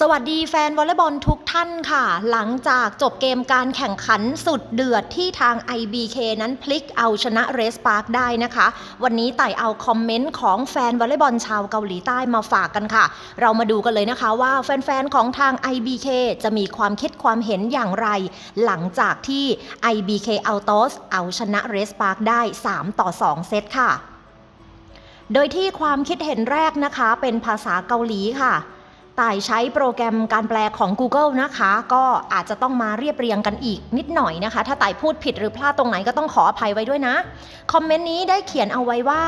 สวัสดีแฟนวอลเลย์บอลทุกท่านค่ะ หลังจากจบเกมการแข่งขันสุดเดือดที่ทาง IBK นั้นพลิกเอาชนะเรสปาร์คได้นะคะ วันนี้ไต่เอาคอมเมนต์ของแฟนวอลเลย์บอลชาวเกาหลีใต้มาฝากกันค่ะ เรามาดูกันเลยนะคะว่าแฟนๆของทาง IBK จะมีความคิดความเห็นอย่างไร หลังจากที่ IBK a u t o s เอาชนะเรสปาร์คได้ 3 ต่อ 2 เซตค่ะ โดยที่ความคิดเห็นแรกนะคะเป็นภาษาเกาหลีค่ะ ต่ายใช้โปรแกรมการแปลของ Google นะคะ ก็อาจจะต้องมาเรียบเรียงกันอีกนิดหน่อยนะคะ ถ้าต่ายพูดผิดหรือพลาดตรงไหนก็ต้องขออภัยไว้ด้วยนะ คอมเมนต์นี้ได้เขียนเอาไว้ว่า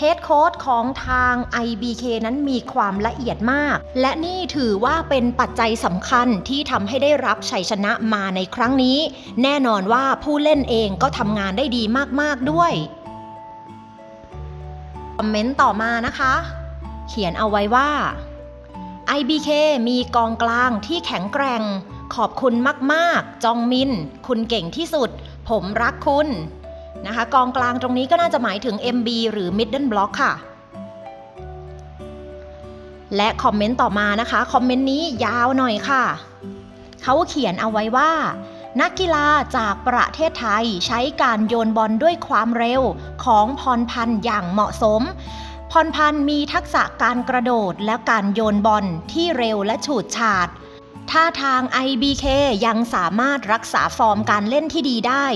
Head Coach ของทาง IBK นั้นมีความละเอียดมาก และนี่ถือว่าเป็นปัจจัยสำคัญที่ทำให้ได้รับชัยชนะมาในครั้งนี้ แน่นอนว่าผู้เล่นเองก็ทำงานได้ดีมาก ๆ ด้วยคอมเมนต์ต่อมานะคะ เขียนเอาไว้ว่า IBK มีกองกลางที่แข็งแกร่ง ขอบคุณมาก ๆ จองมิน คุณเก่งที่สุด ผมรักคุณนะคะ กองกลางตรงนี้ก็น่าจะหมายถึง MB หรือ Middle Block ค่ะ และคอมเมนต์ต่อมานะคะ คอมเมนต์นี้ยาวหน่อยค่ะ เขาเขียนเอาไว้ว่า นักกีฬาจากประเทศไทยใช้การโยนบอลด้วยความเร็วของพรพันธ์อย่างเหมาะสม พรพันธ์มีทักษะการกระโดดและการโยนบอลที่เร็วและฉูดฉาดถ้าทาง IBK ยังสามารถรักษาฟอร์มการเล่นที่ดีได้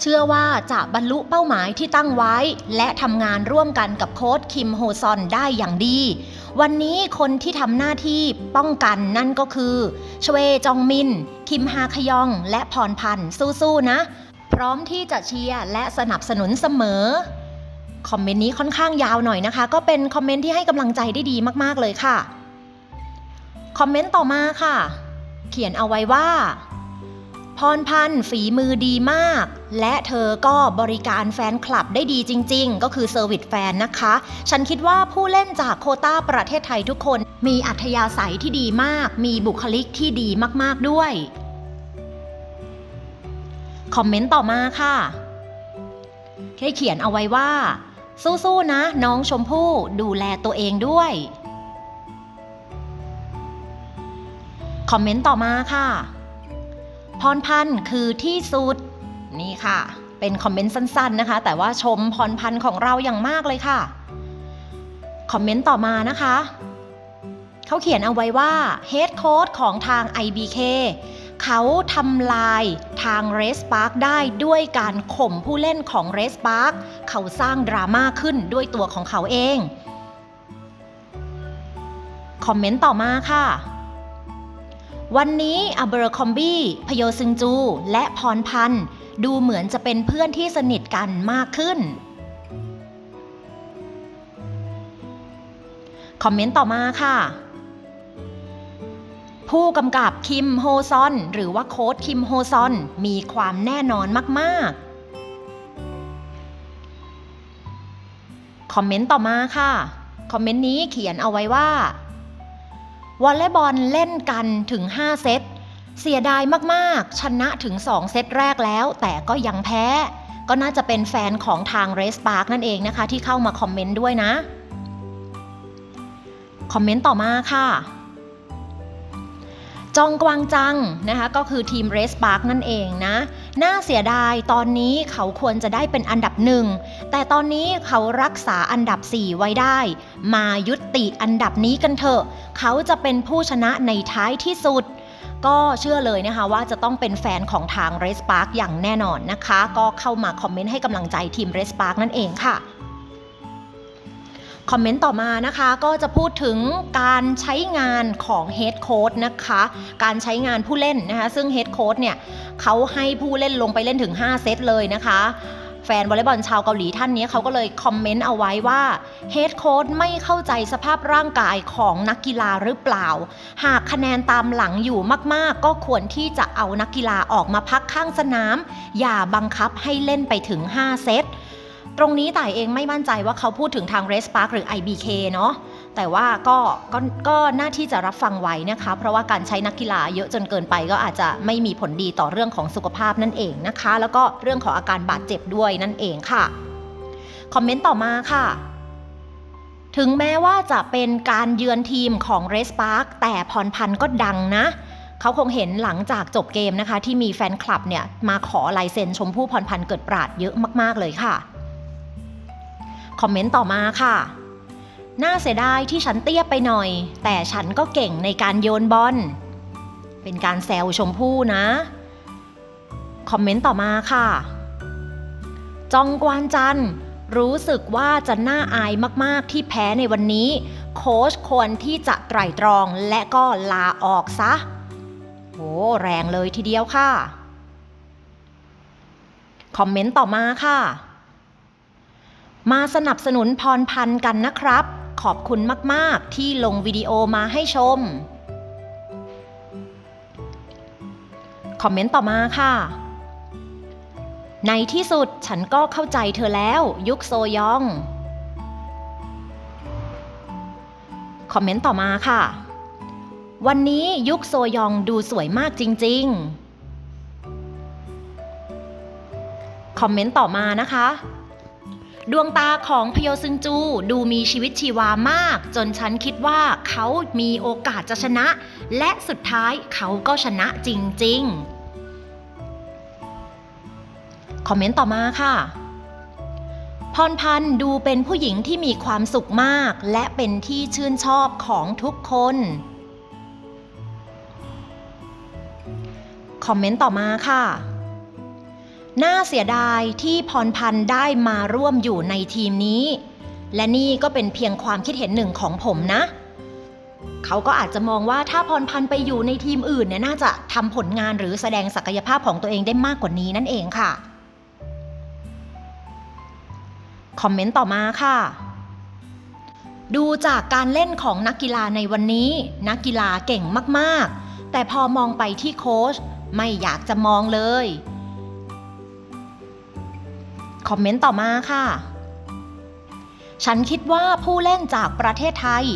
เชื่อว่าจะบรรลุเป้าหมายที่ตั้งไว้ และทำงานร่วมกันกับโค้ชคิมโฮซอนได้อย่างดี วันนี้คนที่ทำหน้าที่ป้องกันนั่นก็คือชเวจองมิน คิมฮาคยอง และพรพันธ์สู้ๆนะ พร้อมที่จะเชียร์และสนับสนุนเสมอ คอมเมนต์นี้ค่อนข้างยาวหน่อยนะคะ ก็เป็นคอมเมนต์ที่ให้กำลังใจได้ดีมากๆเลยค่ะ คอมเมนต์ต่อมาค่ะ เขียนเอาไว้ว่า พรพันธ์ฝีมือดีมาก และเธอก็บริการแฟนคลับได้ดีจริง ๆ ก็คือเซอร์วิสแฟนนะคะ ฉันคิดว่าผู้เล่นจากโคต้าประเทศไทยทุกคน มีอัธยาศัยที่ดีมาก มีบุคลิกที่ดีมากๆด้วย คอมเมนต์ต่อมาค่ะได้เขียนเอาไว้ว่า สู้ๆนะ น้องชมพู่ดูแลตัวเองด้วย คอมเมนต์ต่อมาค่ะ พรพันธ์คือที่สุด นี่ค่ะ เป็นคอมเมนต์สั้นๆนะคะ แต่ว่าชมพรพันธ์ของเราอย่างมากเลยค่ะ คอมเมนต์ต่อมานะคะ เขาเขียนเอาไว้ว่า Head Coach ของทาง IBK เขาทำลายทาง r a c e Park ได้ด้วยการข่มผู้เล่นของ r a c e Park เขาสร้างดราม่าขึ้นด้วยตัวของเขาเอง คอมเมนต์ต่อมาค่ะ วันนี้อเบอร์คอมบี้พโยซึงจู และพรพันธ์ดูเหมือนจะเป็นเพื่อนที่สนิทกันมากขึ้น คอมเมนต์ต่อมาค่ะ ผู้กำกับคิมโฮซอน หรือว่าโค้ดคิมโฮซอน มีความแน่นอนมากๆ คอมเมนต์ต่อมาค่ะ คอมเมนต์นี้เขียนเอาไว้ว่าวอลเลย์บอลเล่นกันถึง 5 เซต เสียดายมากๆ ชนะถึง 2 เซตแรกแล้ว แต่ก็ยังแพ้ ก็น่าจะเป็นแฟนของทางเรสปาร์กนั่นเองนะคะ ที่เข้ามาคอมเมนต์ด้วยนะ คอมเมนต์ต่อมาค่ะ จองกวางจังนะคะก็คือทีมเรสปาร์กนั่นเองนะน่าเสียดายตอนนี้เขาควรจะได้เป็นอันดับหนึ่งแต่ตอนนี้เขารักษาอันดับ 4 ไว้ได้ มายุติอันดับนี้กันเถอะ เขาจะเป็นผู้ชนะในท้ายที่สุด ก็เชื่อเลยนะคะว่าจะต้องเป็นแฟนของทางเรสปาร์กอย่างแน่นอนนะคะ ก็เข้ามาคอมเมนต์ให้กำลังใจทีมเรสปาร์กนั่นเองค่ะ คอมเมนต์ต่อมานะคะ ก็จะพูดถึงการใช้งานของเฮดโค้ดนะคะ การใช้งานผู้เล่นนะคะ ซึ่งเฮดโค้ดเนี่ยเขาให้ผู้เล่นลงไปเล่นถึง 5 เซตเลยนะคะแฟนวอลเลย์บอลชาวเกาหลีท่านนี้เขาก็เลยคอมเมนต์เอาไว้ว่าเฮดโค้ดไม่เข้าใจสภาพร่างกายของนักกีฬาหรือเปล่า หากคะแนนตามหลังอยู่มากๆ ก็ควรที่จะเอานักกีฬาออกมาพักข้างสนาม อย่าบังคับให้เล่นไปถึง 5 เซต ตรงนี้ต่ายเองไม่มั่นใจว่าเขาพูดถึงทาง r e s Park หรือ IBK เนาะแต่ว่าก็ก็ก็น่าที่จะรับฟังไว้นะคะ เพราะว่าการใช้นักกีฬาเยอะจนเกินไปก็อาจจะไม่มีผลดีต่อเรื่องของสุขภาพนั่นเองนะคะ แล้วก็เรื่องของอาการบาดเจ็บด้วยนั่นเองค่ะคอมเมนต์ต่อมาค่ะถึงแม้ว่าจะเป็นการเยือนทีมของเรสปาร์คแต่พรพันธ์ก็ดังนะ เขาคงเห็นหลังจากจบเกมนะคะ ที่มีแฟนคลับเนี่ยมาขอลายเซ็นชมพู่พรพันธ์เกิดปราดเยอะมาก ๆ เลยค่ะ คอมเมนต์ต่อมาค่ะ น่าเสียดายที่ฉันเตี้ยไปหน่อย แต่ฉันก็เก่งในการโยนบอล เป็นการแซวชมพู่นะ คอมเมนต์ต่อมาค่ะ จองกวานจันร์รู้สึกว่าจะน่าอายมากๆที่แพ้ในวันนี้ โค้ชควรที่จะไตร่ตรองและก็ลาออกซะโหแรงเลยทีเดียวค่ะ คอมเมนต์ต่อมาค่ะ มาสนับสนุนพรพันธ์กันนะครับ ขอบคุณมาก ๆ ที่ลงวิดีโอมาให้ชม คอมเมนต์ต่อมาค่ะ ในที่สุดฉันก็เข้าใจเธอแล้วยุคโซยอง คอมเมนต์ต่อมาค่ะ วันนี้ยุคโซยองดูสวยมากจริง ๆ คอมเมนต์ต่อมานะคะ ดวงตาของพโยซึงจูดูมีชีวิตชีวามาก จนฉันคิดว่าเขามีโอกาสจะชนะ และสุดท้ายเขาก็ชนะจริง ๆ คอมเมนต์ต่อมาค่ะ พรพันธ์ดูเป็นผู้หญิงที่มีความสุขมาก และเป็นที่ชื่นชอบของทุกคน คอมเมนต์ต่อมาค่ะ น่าเสียดายที่พรพันธ์ได้มาร่วมอยู่ในทีมนี้ และนี่ก็เป็นเพียงความคิดเห็นหนึ่งของผมนะ เขาก็อาจจะมองว่าถ้าพรพันธ์ไปอยู่ในทีมอื่นเนี่ยน่าจะทำผลงานหรือแสดงศักยภาพของตัวเองได้มากกว่านี้นั่นเองค่ะ คอมเมนต์ต่อมาค่ะ ดูจากการเล่นของนักกีฬาในวันนี้ นักกีฬาเก่งมากๆ แต่พอมองไปที่โค้ชไม่อยากจะมองเลย คอมเมนต์ต่อมาค่ะ ฉันคิดว่าผู้เล่นจากประเทศไทย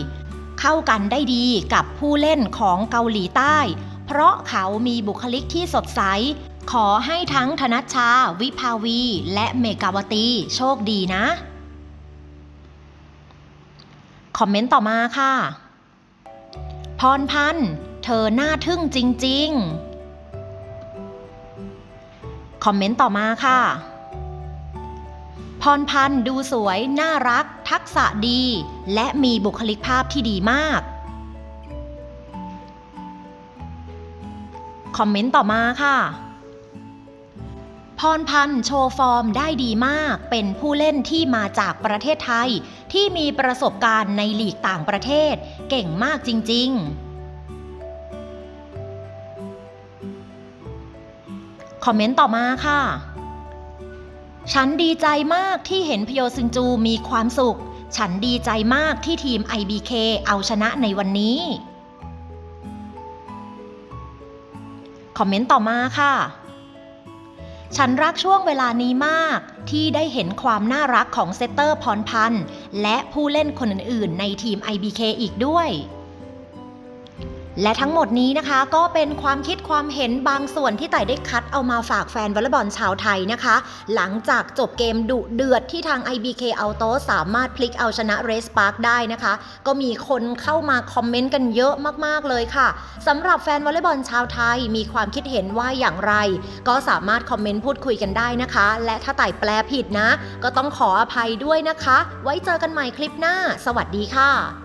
เข้ากันได้ดีกับผู้เล่นของเกาหลีใต้ เพราะเขามีบุคลิกที่สดใส ขอให้ทั้งธนัชชา วิภาวี และเมกาวตี โชคดีนะ คอมเมนต์ต่อมาค่ะ พรพันธ์เธอหน่าทึ่งจริง ๆ คอมเมนต์ต่อมาค่ะ พรพันธ์ดูสวย น่ารัก ทักษะดี และมีบุคลิกภาพที่ดีมาก คอมเมนต์ต่อมาค่ะ พรพันธ์โชว์ฟอร์มได้ดีมาก เป็นผู้เล่นที่มาจากประเทศไทย ที่มีประสบการณ์ในหลีกต่างประเทศ เก่งมากจริง ๆ คอมเมนต์ต่อมาค่ะ ฉันดีใจมากที่เห็นพโยซึงจูมีความสุข ฉันดีใจมากที่ทีม IBK เอาชนะในวันนี้ คอมเมนต์ต่อมาค่ะ ฉันรักช่วงเวลานี้มากที่ได้เห็นความน่ารักของเซตเตอร์พรพันธ์และผู้เล่นคนอื่นๆ ในทีม IBK อีกด้วย และทั้งหมดนี้นะคะก็เป็นความคิดความเห็นบางส่วนที่ไต่ได้คัดเอามาฝากแฟนวอลเลย์บอลชาวไทยนะคะ หลังจากจบเกมดุเดือดที่ทาง IBK Auto สามารถพลิกเอาชนะ Race Park ได้นะคะ ก็มีคนเข้ามาคอมเมนต์กันเยอะมากๆเลยค่ะสำหรับแฟนวอลเลย์บอลชาวไทยมีความคิดเห็นว่าอย่างไร ก็สามารถคอมเมนต์พูดคุยกันได้นะคะ และถ้าไต่แปลผิดนะ ก็ต้องขออภัยด้วยนะคะ ไว้เจอกันใหม่คลิปหน้า สวัสดีค่ะ